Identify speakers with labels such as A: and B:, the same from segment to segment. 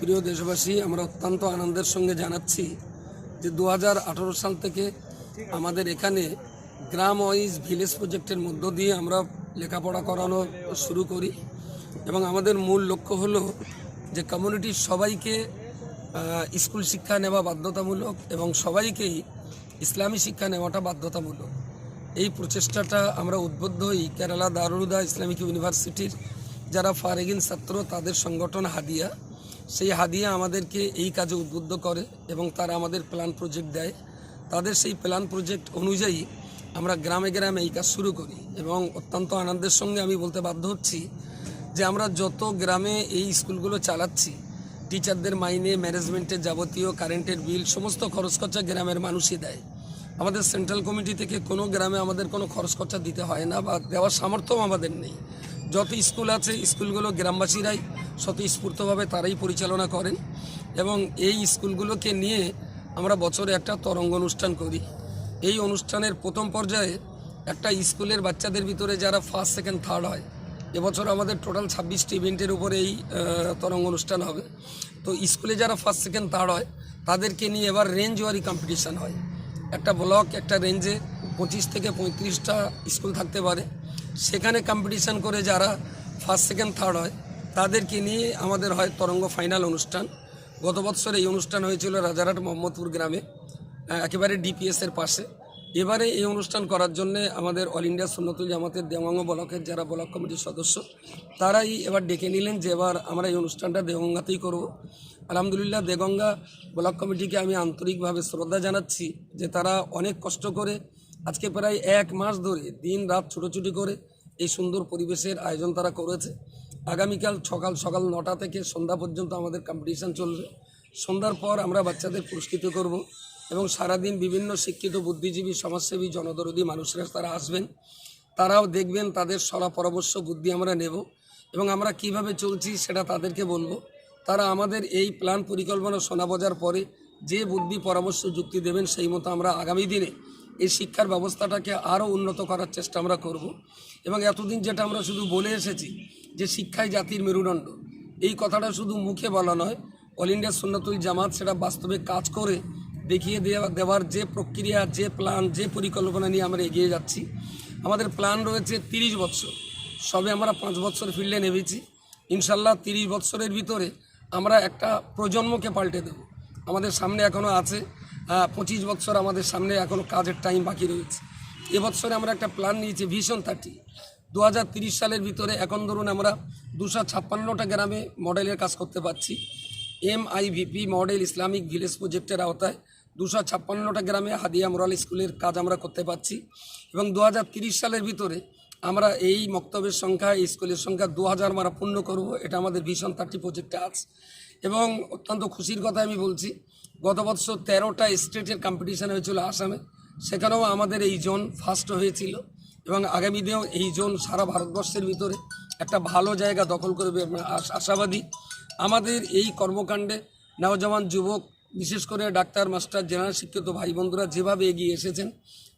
A: প্রিয় দেশবাসী, আমরা অত্যন্ত আনন্দের সঙ্গে জানাচ্ছি যে দু হাজার আঠেরো সাল থেকে আমাদের এখানে গ্রাম ওয়াইজ ভিলেজ প্রজেক্টের মধ্য দিয়ে আমরা লেখাপড়া করানো শুরু করি এবং আমাদের মূল লক্ষ্য হলো যে কমিউনিটির সবাইকে স্কুল শিক্ষা নেওয়া বাধ্যতামূলক এবং সবাইকেই ইসলামী শিক্ষা নেওয়াটা বাধ্যতামূলক। এই প্রচেষ্টাটা আমরা উদ্বুদ্ধ হই কেরালা দারুদা ইসলামিক ইউনিভার্সিটির যারা ফারেগিন ছাত্র, তাদের সংগঠন হাদিয়া। সেই হাদিয়া আমাদেরকে এই কাজে উদ্বুদ্ধ করে এবং তারা আমাদের প্ল্যান প্রজেক্ট দেয়। তাদের সেই প্ল্যান প্রজেক্ট অনুযায়ী আমরা গ্রামে গ্রামে এই কাজ শুরু করি এবং অত্যন্ত আনন্দের সঙ্গে আমি বলতে বাধ্য হচ্ছি যে আমরা যত গ্রামে এই স্কুলগুলো চালাচ্ছি টিচারদের মাইনে ম্যানেজমেন্টের যাবতীয় কারেন্টের বিল সমস্ত খরচ খরচা গ্রামের মানুষই দেয়। আমাদের সেন্ট্রাল কমিটি থেকে কোনো গ্রামে আমাদের কোনো খরচ খরচা দিতে হয় না বা দেওয়ার সামর্থ্যও আমাদের নেই। যত স্কুল আছে, স্কুলগুলো গ্রামবাসীরাই স্বতঃস্ফূর্তভাবে তারাই পরিচালনা করেন এবং এই স্কুলগুলোকে নিয়ে আমরা বছরে একটা তরঙ্গ অনুষ্ঠান করি। এই অনুষ্ঠানের প্রথম পর্যায়ে একটা স্কুলের বাচ্চাদের ভিতরে যারা ফার্স্ট সেকেন্ড থার্ড হয়, এবছর আমাদের টোটাল ছাব্বিশটি ইভেন্টের উপরে এই তরঙ্গ অনুষ্ঠান হবে। তো স্কুলে যারা ফার্স্ট সেকেন্ড থার্ড হয়, তাদেরকে নিয়ে এবার রেঞ্জ ওয়ারি কম্পিটিশান হয়। একটা ব্লক একটা রেঞ্জে পঁচিশ থেকে পঁয়ত্রিশটা স্কুল থাকতে পারে। সেখানে কম্পিটিশান করে যারা ফার্স্ট সেকেন্ড থার্ড হয়, তাদেরকে নিয়ে আমাদের হয় তরঙ্গ ফাইনাল অনুষ্ঠান। গত বছর এই অনুষ্ঠান হয়েছিল রাজারহাট মোহাম্মদপুর গ্রামে একেবারে ডিপিএসের পাশে। এবারে এই অনুষ্ঠান করার জন্য আমাদের অল ইন্ডিয়া সুন্নতুল জামাতের দেওয়াঙ্গ ব্লকের যারা ব্লক কমিটির সদস্য, তারাই এবার ডেকে নিলেন যে এবার আমরা এই অনুষ্ঠানটা দেগঙ্গাতেই করব। আলহামদুলিল্লাহ দেগঙ্গা ব্লক কমিটিকে আমি আন্তরিকভাবে শ্রদ্ধা জানাচ্ছি যে তারা অনেক কষ্ট করে আজকে প্রায় এক মাস ধরে দিন রাত ছুটোছুটি করে এই সুন্দর পরিবেশের আয়োজন তারা করেছে। আগামীকাল সকাল সকাল নটা থেকে সন্ধ্যা পর্যন্ত আমাদের কম্পিটিশান চলবে। সন্ধ্যার পর আমরা বাচ্চাদের পুরস্কৃত করব এবং সারাদিন বিভিন্ন শিক্ষিত, বুদ্ধিজীবী, সমাজসেবী, জনদরদী মানুষরা তারা আসবেন। তারাও দেখবেন তাদের সলা পরামর্শ, বুদ্ধি আমরা নেব এবং আমরা কীভাবে চলছি সেটা তাদেরকে বলব। তারা আমাদের এই প্ল্যান পরিকল্পনা শোনা বোঝার পরে যে বুদ্ধি পরামর্শ যুক্তি দেবেন সেই মতো আমরা আগামী দিনে এই শিক্ষার ব্যবস্থাটাকে আরও উন্নত করার চেষ্টা আমরা করব। এবং এতদিন যেটা আমরা শুধু বলে এসেছি যে শিক্ষাই জাতির মেরুদণ্ড, এই কথাটা শুধু মুখে বলা নয় অল ইন্ডিয়া সুন্নাতুল জামাত সেটা বাস্তবে কাজ করে দেখিয়ে দেওয়া দেওয়ার যে প্রক্রিয়া, যে প্ল্যান যে পরিকল্পনা নিয়ে আমরা এগিয়ে যাচ্ছি, আমাদের প্ল্যান রয়েছে তিরিশ বছর। সবে আমরা পাঁচ বছর ফিল্ডে নেমেছি। ইনশাল্লাহ তিরিশ বছরের ভিতরে আমরা একটা প্রজন্মকে পাল্টে দেব। আমাদের সামনে এখনও আছে পঁচিশ বছর আমাদের সামনে এখনও কাজের টাইম বাকি রয়েছে। এবছরে আমরা একটা প্ল্যান নিয়েছি ভিশন থার্টি দু সালের ভিতরে এখন ধরুন আমরা দুশো ছাপ্পান্নটা গ্রামে মডেলের কাজ করতে পারছি। M IVP model Islamic village প্রজেক্টের আওতায় দুশো ছাপ্পান্নটা গ্রামে হাদিয়া মোরাল স্কুলের কাজ আমরা করতে পারছি। এবং দু সালের ভিতরে আমরা এই মক্তবের সংখ্যা, এই স্কুলের সংখ্যা দু হাজার আমরা পূর্ণ করব, এটা আমাদের ভীষণ থার্টি প্রজেক্টে আছে। এবং অত্যন্ত খুশির কথা আমি বলছি, গত বছর তেরোটা স্টেটের কম্পিটিশান হয়েছিল আসামে, সেখানেও আমাদের এই জোন ফার্স্ট হয়েছিল। এবং আগামী দিনেও এই জোন সারা ভারতবর্ষের ভিতরে একটা ভালো জায়গা দখল করবে আশাবাদী। আমাদের এই কর্মকাণ্ডে নওজওয়ান যুবক বিশেষ করে ডাক্তার, মাস্টার, জেনারেল শিক্ষিত ভাই বন্ধুরা যেভাবে এগিয়ে এসেছেন,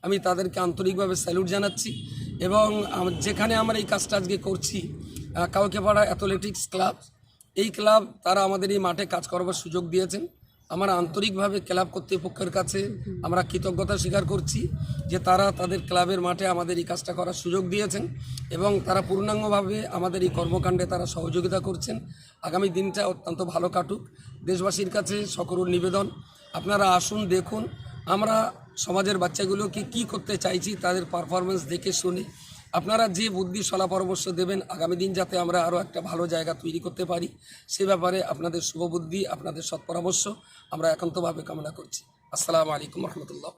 A: আমি তাদেরকে আন্তরিকভাবে স্যালুট জানাচ্ছি এবং যেখানে আমরা এই কাজটা আজকে করছি কাউকে পাড়া অ্যাথলেটিক্স ক্লাব এই ক্লাব তারা আমাদের এই মাঠে কাজ করবার সুযোগ দিয়েছেন। আমরা আন্তরিকভাবে ক্লাব কর্তৃপক্ষের কাছে আমরা কৃতজ্ঞতা স্বীকার করছি যে তারা তাদের ক্লাবের মাঠে আমাদের এই কাজটা করার সুযোগ দিয়েছেন এবং তারা পূর্ণাঙ্গভাবে আমাদের এই কর্মকাণ্ডে তারা সহযোগিতা করছেন। আগামী দিনটা অত্যন্ত ভালো কাটুক। দেশবাসীর কাছে সকল নিবেদন। আপনারা আসুন, দেখুন। আমরা সমাজের বাচ্চাগুলোকে কি করতে চাইছি, তাদের পারফরমেন্স দেখে শুনে আপনারা যে বুদ্ধি সলা পরামর্শ দেবেন, আগামী দিন যাতে আমরা আরও একটা ভালো জায়গা তৈরি করতে পারি, সে ব্যাপারে আপনাদের শুভ বুদ্ধি আপনাদের সৎ পরামর্শ আমরা একান্তভাবে কামনা করছি। আসসালামু আলাইকুম রহমতুল্লাহ।